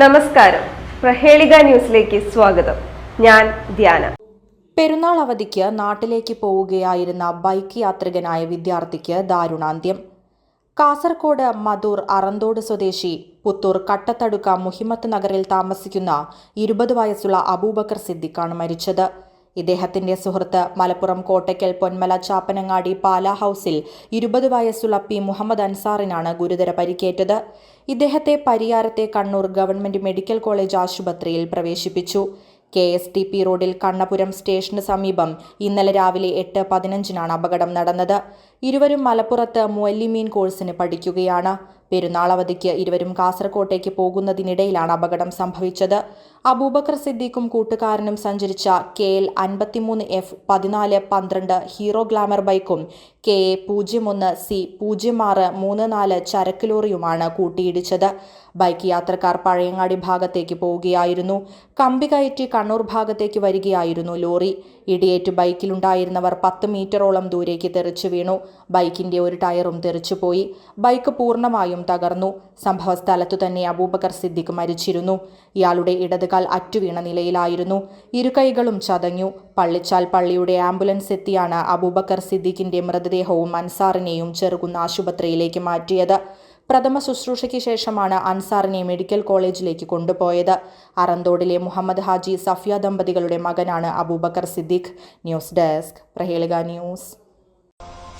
നമസ്കാരം. പ്രഹേളിക ന്യൂസിലേക്ക് സ്വാഗതം. ഞാൻ ധ്യാന. പെരുന്നാൾ അവധിക്ക് നാട്ടിലേക്ക് പോവുകയായിരുന്ന ബൈക്ക് യാത്രികനായ വിദ്യാർത്ഥിക്ക് ദാരുണാന്ത്യം. കാസർകോട് മധൂർ അറന്തോട് സ്വദേശി പുത്തൂർ കട്ടത്തടുക്ക മുഹിമത്ത് നഗറിൽ താമസിക്കുന്ന ഇരുപത് വയസ്സുള്ള അബൂബക്കർ സിദ്ദിഖാണ് മരിച്ചത്. ഇദ്ദേഹത്തിന്റെ സുഹൃത്ത് മലപ്പുറം കോട്ടയ്ക്കൽ പൊന്മല ചാപ്പനങ്ങാടി പാല ഹൌസിൽ ഇരുപത് വയസ്സുള്ള പി. മുഹമ്മദ് അൻസാറിനാണ് ഗുരുതര പരിക്കേറ്റത്. ഇദ്ദേഹത്തെ പരിയാരത്തെ കണ്ണൂർ ഗവൺമെന്റ് മെഡിക്കൽ കോളേജ് ആശുപത്രിയിൽ പ്രവേശിപ്പിച്ചു. കെ. എസ്. ടി. പി. റോഡിൽ കണ്ണപുരം സ്റ്റേഷന് സമീപം ഇന്നലെ രാവിലെ എട്ട് പതിനഞ്ചിനാണ് അപകടം നടന്നത്. ഇരുവരും മലപ്പുറത്ത് മുവല്ലിമീൻ കോഴ്സിന് പഠിക്കുകയാണ്. പെരുന്നാൾ അവധിക്ക് ഇരുവരും കാസർകോട്ടേക്ക് പോകുന്നതിനിടയിലാണ് അപകടം സംഭവിച്ചത്. അബൂബക്കർ സിദ്ദീഖും കൂട്ടുകാരനും സഞ്ചരിച്ച കെ എൽ അൻപത്തിമൂന്ന് എഫ് പതിനാല് പന്ത്രണ്ട് ഹീറോ ഗ്ലാമർ ബൈക്കും കെ എ പൂജ്യം ഒന്ന് സി പൂജ്യം ആറ് മൂന്ന് നാല് ചരക്ക് ലോറിയുമാണ് കൂട്ടിയിടിച്ചത്. ബൈക്ക് യാത്രക്കാർ പഴയങ്ങാടി ഭാഗത്തേക്ക് പോവുകയായിരുന്നു. കമ്പി കയറ്റി കണ്ണൂർ ഭാഗത്തേക്ക് വരികയായിരുന്നു ലോറി. ഇടിയേറ്റ് ബൈക്കിലുണ്ടായിരുന്നവർ പത്ത് മീറ്ററോളം ദൂരേക്ക് തെറിച്ചു വീണു. ബൈക്കിന്റെ ഒരു ടയറും തെറിച്ചുപോയി. ബൈക്ക് പൂർണമായും തകർന്നു. സംഭവസ്ഥലത്തു തന്നെ അബൂബക്കർ സിദ്ദിഖ് മരിച്ചിരുന്നു. ഇയാളുടെ ഇടതുകാൽ അറ്റുവീണ നിലയിലായിരുന്നു. ഇരുകൈകളും ചതഞ്ഞു. പള്ളിച്ചാൽ പള്ളിയുടെ ആംബുലൻസ് എത്തിയാണ് അബൂബക്കർ സിദ്ദിഖിന്റെ മൃതദേഹവും അൻസാറിനെയും ചെറുകുന്ന ആശുപത്രിയിലേക്ക് മാറ്റിയത്. പ്രഥമ ശുശ്രൂഷയ്ക്ക് ശേഷമാണ് അൻസാറിനെ മെഡിക്കൽ കോളേജിലേക്ക് കൊണ്ടുപോയത്. അറന്തോടിലെ മുഹമ്മദ് ഹാജി സഫിയ ദമ്പതികളുടെ മകനാണ് Abubakar Siddique. News desk. Prahelika news.